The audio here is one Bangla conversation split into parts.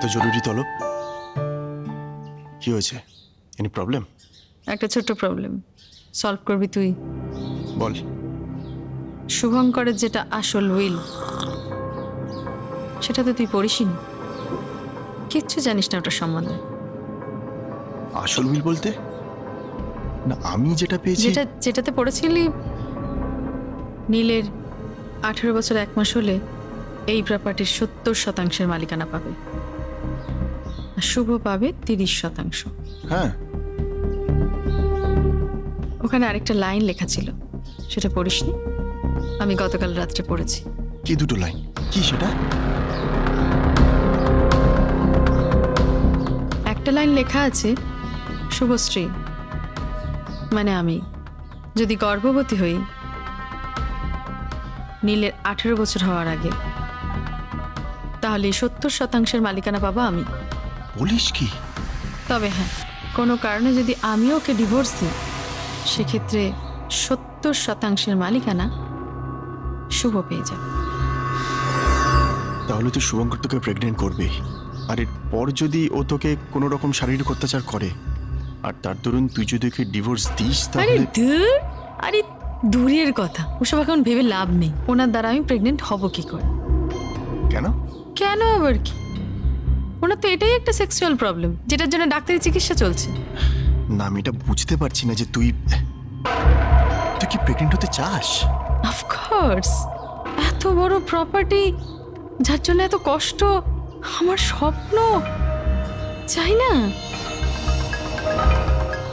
এত জরুরি তলব? কি হয়েছে? এনি প্রবলেম একটা ছোট্ট প্রবলেম সলভ করবি তুই। বল। শুভঙ্করের যেটা আসল উইল সেটা তো তুই পড়িসনি। কিচ্ছু জানিস না ওটা সম্বন্ধে। আসল উইল বলতে? না আমি যেটা পেয়েছি যেটা যেটাতে পড়েছিলি নীলের আঠেরো বছর এক মাস হলে এই প্রপার্টির সত্তর শতাংশের মালিকানা পাবে। আর শুভ পাবে তিরিশ শতাংশ। হ্যাঁ। ওখানে আরেকটা লাইন লেখা ছিল। সেটা পড়িসনি? আমি গতকাল রাত্রে পড়েছি। কি দুটো লাইন? কি সেটা? একটা লাইন লেখা আছে শুভশ্রী মানে আমি যদি গর্ভবতী হই নীলের আঠেরো বছর হওয়ার আগে তাহলে সত্তর শতাংশের মালিকানা পাবো আমি। বলিস কি? তবে হ্যাঁ কোনো কারণে যদি আমি ওকে ডিভোর্স দিই সেক্ষেত্রে সত্তর শতাংশের মালিকানা শুভ পেয়ে যাবে। তাহলে তুই শুভঙ্কর তোকে প্রেগনেন্ট করবেই আর এরপর যদি ও তোকে কোনো রকম শারীরিক অত্যাচার করে আর তার দরুন তুই যদি ওকে ডিভোর্স দিস আরে তাহলে আরে দূরের কথা ওসব এখন ভেবে লাভ নেই। ওনার দ্বারা আমি প্রেগনেন্ট হব কি করে? কেন? কেন আবার কি? ওনার তো এটাই একটা সেক্সুয়াল প্রবলেম যেটার জন্য ডাক্তারি চিকিৎসা চলছে। না আমি এটা বুঝতে পারছি না যে তুই তুই কি প্রেগনেন্ট হতে চাস? অফকোর্স এত বড় প্রপার্টি যার জন্য এত কষ্ট আমার স্বপ্ন চাই না।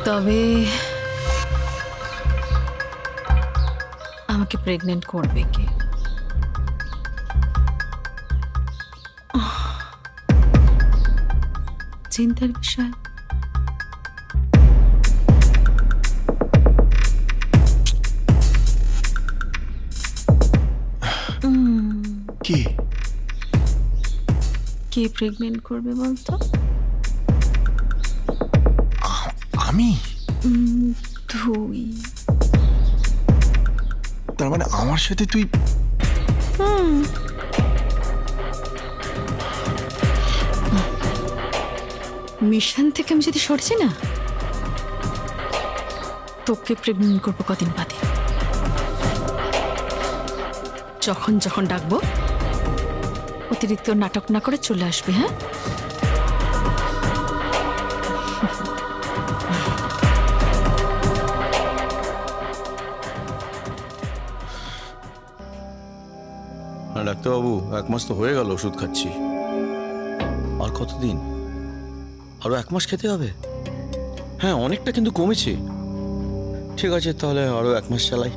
তবে আমাকে প্রেগনেন্ট করবে কে? চিন্তার বিষয়। কি? কে প্রেগনেন্ট করবে বলতো? আমি? তুই। তার মানে আমার সাথে তুই মিশন থেকে আমি যদি সরছি না, তোকে প্রেগনেন্ট করব কদিন বাদে। যখন যখন ডাকবো, অতিরিক্ত নাটক না করে চলে আসবে হ্যাঁ? ডাক্তারবাবু এক মাস তো হয়ে গেল ওষুধ খাচ্ছি। আর কতদিন? আরও এক মাস খেতে হবে? হ্যাঁ অনেকটা কিন্তু কমেছে। ঠিক আছে, তাহলে আরও এক মাস চালাই।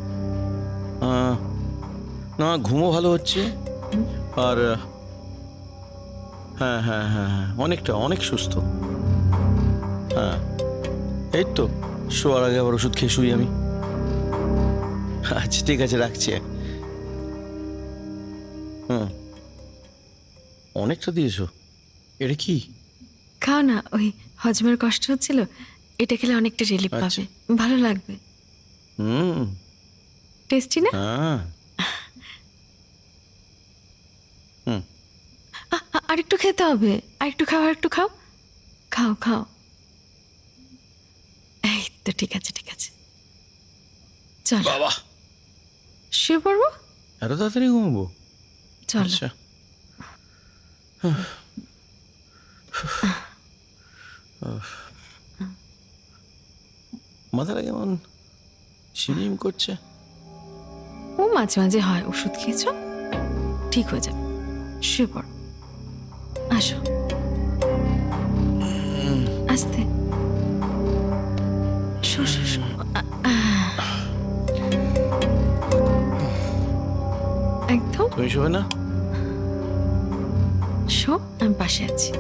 না, ঘুমও ভালো হচ্ছে। আর হ্যাঁ হ্যাঁ হ্যাঁ হ্যাঁ অনেকটা, অনেক সুস্থ। হ্যাঁ এই তো, শোয়ার আগে আবার ওষুধ খেয়ে শুই আমি। আচ্ছা ঠিক আছে, রাখছি। হুম। অনেকটা দিয়েছ? এটা কি? খাও না ওই হজমের কষ্ট হচ্ছিল এটা খেলে অনেকটা রিলিফ আচ্ছা। পাবে। ভালো লাগবে। হুম। টেস্টি না? হ্যাঁ। আরেকটু খেতে হবে। আরেকটু খাও আরেকটু খাও। খাও খাও। এই তো ঠিক আছে ঠিক আছে। চল। বাবা। শুয়ে পড়ব? এত তাড়াতাড়ি ঘুমাবো? চল। আচ্ছা। মাথাটা কেমন ঝিমঝিম করছে? ও মাঝে মাঝে হয় ওষুধ খেয়েছ? ঠিক হয়ে যাবে। শুয়ে পড়। আসো। আস্তে। শো শো শো। একদম। তুমি শোবে না? শো আমি পাশে আছি।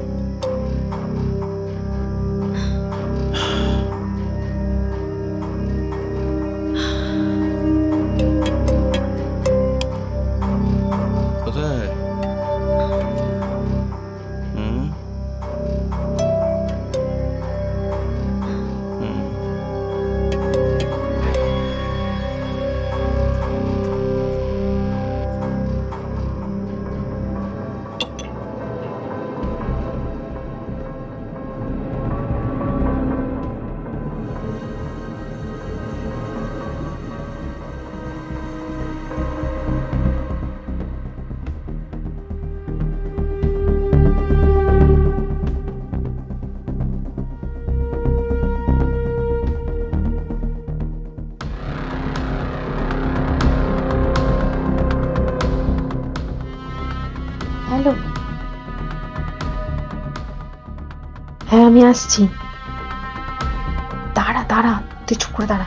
হ্যালো? হ্যাঁ আমি আসছি। দাঁড়া দাঁড়া তুই চুপ করে দাঁড়া।